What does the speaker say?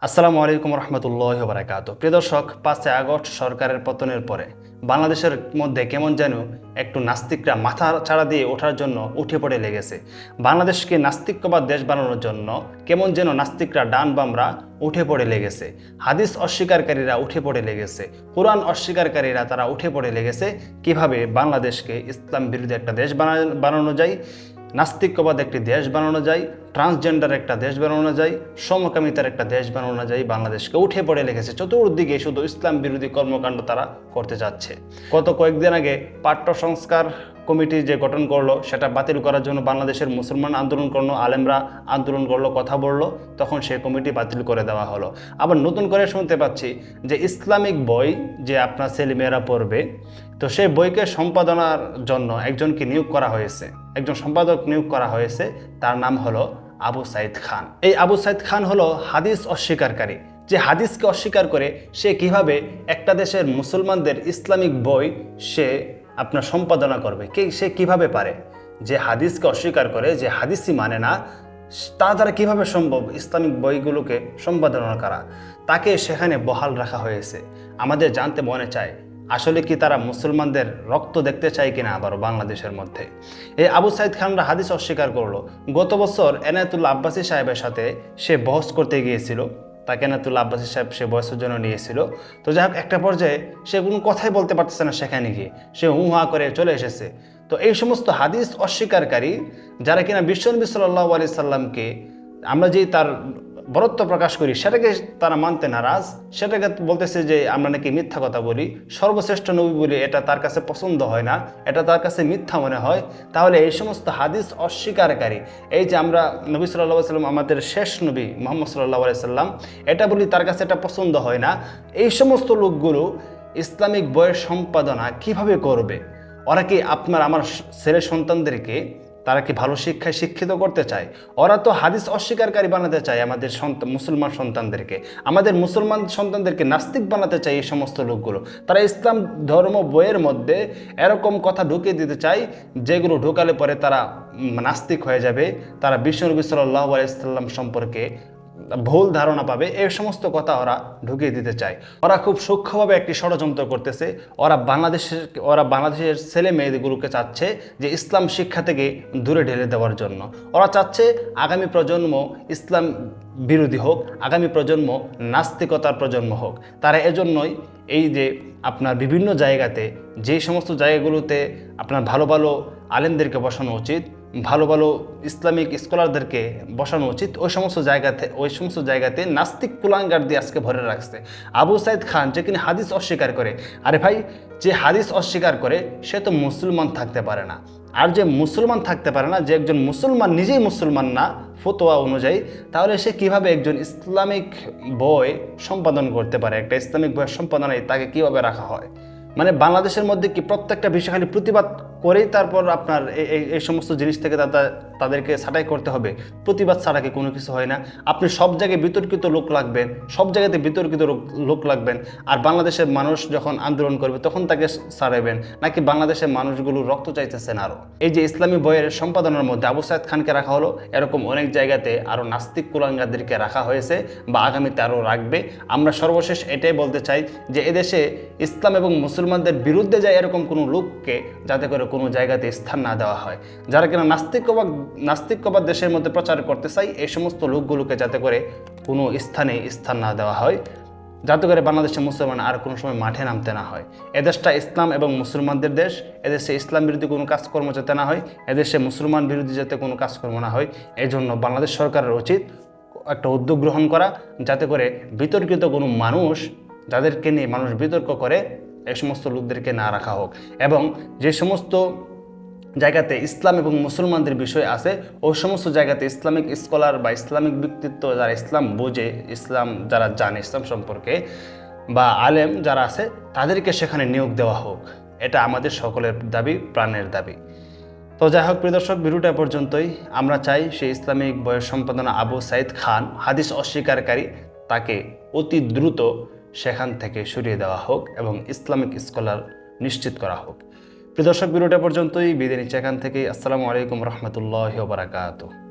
আসসালামু আলাইকুম রহমতুল্লাহ বারাকাত প্রিয় দর্শক, পাঁচই আগস্ট সরকারের পতনের পরে বাংলাদেশের মধ্যে কেমন যেন একটু নাস্তিকরা মাথা চাড়া দিয়ে ওঠার জন্য উঠে পড়ে লেগেছে। বাংলাদেশকে নাস্তিক্যবাদ দেশ বানানোর জন্য কেমন যেন নাস্তিকরা ডান বামরা উঠে পড়ে লেগেছে। হাদিস অস্বীকারীরা উঠে পড়ে লেগেছে। কোরআন অস্বীকারীরা তারা উঠে পড়ে লেগেছে। কীভাবে বাংলাদেশকে ইসলাম বিরোধী একটা দেশ বানা- বানানো যায় নাস্তিক্যবাদ একটি দেশ বানানো যায় ট্রান্সজেন্ডার একটা দেশ বানানো যায়, সমকামিতার একটা দেশ বানানো যায়, বাংলাদেশকে উঠে পড়ে লেগেছে। চতুর্দিকে শুধু ইসলাম বিরোধী কর্মকাণ্ড তারা করতে যাচ্ছে গত কয়েকদিন আগে পাঠ্য সংস্কার কমিটি যে গঠন করল, সেটা বাতিল করার জন্য বাংলাদেশের মুসলমান আন্দোলন করল, আলেমরা আন্দোলন করল, কথা বলল, তখন সেই কমিটি বাতিল করে দেওয়া হলো। আবার নতুন করে শুনতে পাচ্ছি যে ইসলামিক বই যে আপনার ছেলেমেয়েরা পড়বে, তো সেই বইকে সম্পাদনার জন্য একজনকে নিয়োগ করা হয়েছে। একজন সম্পাদক নিয়োগ করা হয়েছে, তার নাম হলো আবু সাইদ খান। এই আবু সাইদ খান হলো হাদিস অস্বীকারী। যে হাদিসকে অস্বীকার করে সে কীভাবে একটা দেশের মুসলমানদের ইসলামিক বই সে আপনার সম্পাদনা করবে, কে সে কীভাবে পারে? যে হাদিসকে অস্বীকার করে যে হাদিসই মানে না, তা দ্বারা কীভাবে সম্ভব ইসলামিক বইগুলোকে সম্পাদনা করা? তাকে সেখানে বহাল রাখা হয়েছে। আমাদের জানতে মনে চায় আসলে কি তারা মুসলমানদের রক্ত দেখতে চায় কিনা আবারও বাংলাদেশের মধ্যে? এই আবু সাইদ খানরা হাদিস অস্বীকার করল, গত বছর এনায়তুল্লাহ আব্বাসী সাহেবের সাথে সে বহস করতে গিয়েছিল। তাকে এনায়তুল্লাহ আব্বাসী সাহেব সে বয়সের জন্য নিয়েছিল। তো যাই হোক, একটা পর্যায়ে সে কোনো কথাই বলতে পারতেছে না সেখানে গিয়ে। সে হু হা করে চলে এসেছে। তো এই সমস্ত হাদিস অস্বীকারী যারা কিনা বিশ্বনবী সাল্লাহ আলি সাল্লামকে, আমরা যেই তার বরত্ব প্রকাশ করি, সেটাকে তারা মানতে নারাজ, সেটাকে বলতেছে যে আমরা নাকি মিথ্যা কথা বলি, সর্বশ্রেষ্ঠ নবী বলি এটা তার কাছে পছন্দ হয় না, এটা তার কাছে মিথ্যা মনে হয়, তাহলে এই সমস্ত হাদিস অস্বীকারী। এই যে আমরা নবী সাল্লাহ সাল্লাম, আমাদের শেষ নবী মোহাম্মদ সাল্লাহ সাল্লাম, এটা বলি তার কাছে এটা পছন্দ হয় না। এই সমস্ত লোকগুলো ইসলামিক বইয়ের সম্পাদনা কীভাবে করবে? ওরা কি আপনার, আমার ছেলে সন্তানদেরকে তারা কি ভালো শিক্ষায় শিক্ষিত করতে চায়? ওরা তো হাদিস অস্বীকারী বানাতে চায় আমাদের সন্তান মুসলমান সন্তানদেরকে। আমাদের মুসলমান সন্তানদেরকে নাস্তিক বানাতে চায় এই সমস্ত লোকগুলো। তারা ইসলাম ধর্ম বইয়ের মধ্যে এরকম কথা ঢুকিয়ে দিতে চায়, যেগুলো ঢোকালে পরে তারা নাস্তিক হয়ে যাবে। তারা বিশ্বনবী সাল্লাহ আলাইসাল্লাম সম্পর্কে ভুল ধারণা পাবে এই সমস্ত কথা ওরা ঢুকিয়ে দিতে চায়। ওরা খুব সূক্ষ্মভাবে একটি ষড়যন্ত্র করতেছে। ওরা বাংলাদেশের ওরা বাংলাদেশের ছেলে মেয়েগুলোকে চাচ্ছে যে ইসলাম শিক্ষা থেকে দূরে ঢেলে দেওয়ার জন্য। ওরা চাচ্ছে আগামী প্রজন্ম ইসলাম বিরোধী হোক, আগামী প্রজন্ম নাস্তিকতার প্রজন্ম হোক। তারা এজন্যই এই যে আপনার বিভিন্ন জায়গাতে যে সমস্ত জায়গাগুলোতে আপনার ভালো ভালো আলেমদেরকে বসানো উচিত ভালো ভালো ইসলামিক স্কলারদেরকে বসানো উচিত। ওই সমস্ত জায়গাতে, ওই সমস্ত জায়গাতে নাস্তিক কুলাঙ্গার দিয়ে আজকে ভরে রাখছে। আবু সাইদ খান, যে কিনা হাদিস অস্বীকার করে, আরে ভাই, যে হাদিস অস্বীকার করে, সে তো মুসলমান থাকতে পারে না। আর যে মুসলমান থাকতে পারে না, যে একজন মুসলমান নিজেই মুসলমান না, ফতোয়া অনুযায়ী, তাহলে সে কীভাবে একজন ইসলামিক বই সম্পাদন করতে পারে? একটা ইসলামিক বই সম্পাদনায় তাকে কীভাবে রাখা হয়? মানে বাংলাদেশের মধ্যে কি প্রত্যেকটা বিষয় খালি প্রতিবাদ করেই তারপর আপনার এই- সমস্ত জিনিস থেকে তাদেরকে ছাঁটাই করতে হবে। প্রতিবাদ ছাড়া কি কোনো কিছু হয় না। আপনি সব জায়গায় বিতর্কিত লোক লাগবেন, সব জায়গাতে বিতর্কিত লোক- লাগবেন। আর বাংলাদেশের মানুষ যখন আন্দোলন করবে, তখন তাকে ছাড়াবেন। নাকি বাংলাদেশের মানুষগুলো রক্ত চাইতেছেন আরও এই যে ইসলামী বইয়ের সম্পাদনার মধ্যে আবু সাইদ খানকে রাখা হলো, এরকম অনেক জায়গাতে আরও নাস্তিক কুলাঙ্গাদেরকে রাখা হয়েছে বা আগামীতে আরও রাখবে। আমরা সর্বশেষ এটাই বলতে চাই যে, এদেশে ইসলাম এবং মুসলমানদের বিরুদ্ধে যায় এরকম কোনো লোককে যাতে করে কোনো জায়গাতে স্থান না দেওয়া হয়। যারা কিনা নাস্তিকবাদ নাস্তিকবাদ দেশের মধ্যে প্রচার করতে চাই এই সমস্ত লোকগুলোকে যাতে করে কোনো স্থানে স্থান না দেওয়া হয়, যাতে করে বাংলাদেশের মুসলমান আর কোনো সময় মাঠে নামতে না হয়। এদেশটা ইসলাম এবং মুসলমানদের দেশ এদেশে ইসলাম বিরোধী কোনো কাজকর্ম যাতে না হয় এদেশে মুসলমান বিরোধী যাতে কোনো কাজকর্ম না হয় এই জন্য বাংলাদেশ সরকারের উচিত একটা উদ্যোগ গ্রহণ করা, যাতে করে বিতর্কিত কোনো মানুষ, যাদেরকে নিয়ে মানুষ বিতর্ক করে এই সমস্ত লোকদেরকে না রাখা হোক। এবং যে সমস্ত জায়গাতে ইসলাম এবং মুসলমানদের বিষয় আছে, ওই সমস্ত জায়গাতে ইসলামিক স্কলার বা ইসলামিক ব্যক্তিত্ব যারা ইসলাম বোঝে, ইসলাম যারা জানে ইসলাম সম্পর্কে বা আলেম যারা আছে, তাদেরকে সেখানে নিয়োগ দেওয়া হোক। এটা আমাদের সকলের দাবি, প্রাণের দাবি। তো যাই হোক, প্রিয় দর্শক, ভিডিওটা পর্যন্তই। আমরা চাই সেই ইসলামিক বয়স সম্পাদনা আবু সাইদ খান, হাদিস অস্বীকারী, তাকে অতি দ্রুত সেখান থেকে সরিয়ে দেওয়া হোক এবং ইসলামিক স্কলার নিশ্চিত করা হোক। প্রিয় দর্শক, ভিডিওটা পর্যন্তই। বিদায় নিচ্ছে থেকে আসসালামু আলাইকুম রহমতুল্লাহ বারাকাতু